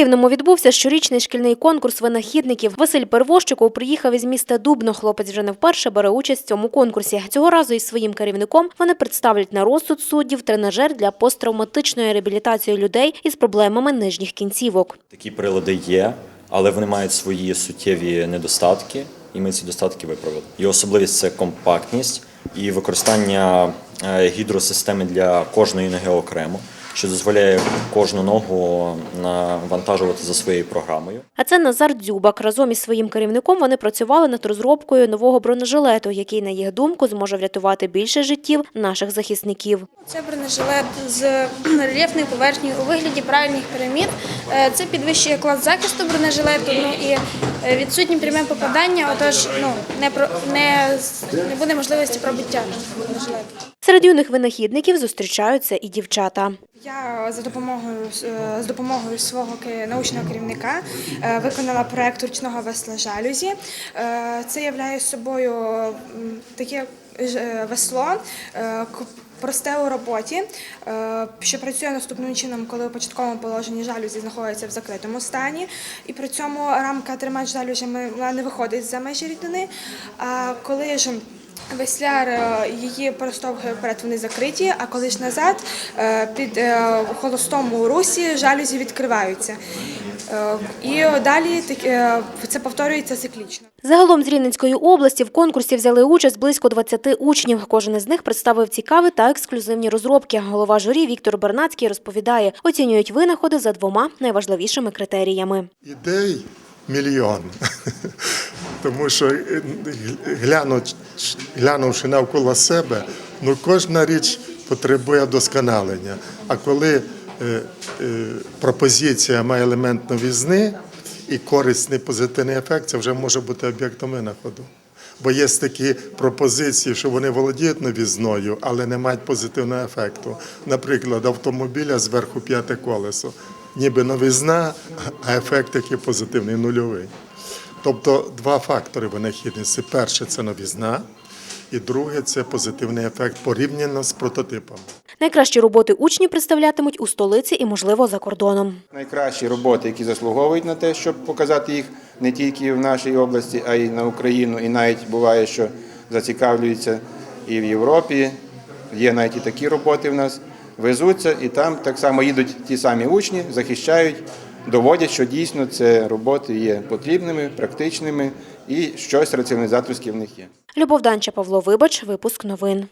Рівному відбувся щорічний шкільний конкурс винахідників. Василь Первощиков приїхав із міста Дубно. Хлопець вже не вперше бере участь в цьому конкурсі. Цього разу із своїм керівником вони представлять на розсуд суддів тренажер для посттравматичної реабілітації людей із проблемами нижніх кінцівок. Такі прилади є, але вони мають свої суттєві недостатки, і ми ці достатки виправили. І особливість це компактність і використання е, гідросистеми для кожної ноги окремо, що дозволяє кожну ногу навантажувати за своєю програмою. А це Назар Дзюбак. Разом із своїм керівником вони працювали над розробкою нового бронежилету, який, на їх думку, зможе врятувати більше життів наших захисників. Це бронежилет з рельєфною поверхнею у вигляді правильних пірамід. Е, Це підвищує клас захисту бронежилету. Ну і е, відсутнє пряме попадання, отож ну не про не, не буде можливості пробиття бронежилету. Серед юних винахідників зустрічаються і дівчата. Я за допомогою е, з допомогою свого научного керівника е, виконала проект ручного весла жалюзі. Е, Це являє собою таке весло. Просте у роботі, що працює наступним чином, коли у початковому положенні жалюзі знаходиться в закритому стані, і при цьому рамка тримач жалюзями не виходить за межі рідини. А коли ж Весляр е, її перештовхує вперед, вони закриті, а коли ж назад е, під е, у холостому русі жалюзі відкриваються. І далі це повторюється циклічно. Загалом з Рівненської області в конкурсі взяли участь близько 20 учнів. Кожен із них представив цікаві та ексклюзивні розробки. Голова журі Віктор Бернацький розповідає, оцінюють винаходи за двома найважливішими критеріями. Ідей мільйон. Тому що е, глянувши навколо себе, ну кожна річ потребує вдосконалення. А коли е, е, пропозиція має елемент новізни і корисний позитивний ефект, це вже може бути об'єктом винаходу. Бо є такі пропозиції, що вони володіють новізною, але не мають позитивного ефекту. Наприклад, автомобіля зверху п'яте колесо. Ніби новизна, а ефект який позитивний, нульовий. Тобто два фактори винахідності. Перше це новізна, і друге це позитивний ефект порівняно з прототипами. Найкращі роботи учні представлятимуть у столиці і, можливо, за кордоном. Найкращі роботи, які заслуговують на те, щоб показати їх не тільки в нашій області, а й на Україну. І навіть буває, що зацікавлюються і в Європі. Є навіть і такі роботи в нас. Везуться, і там так само їдуть ті самі учні, захищають, доводять, що дійсно це роботи є потрібними, практичними і щось раціоналізаторське в них є. Любов Данча, Павло Вибач, випуск новин.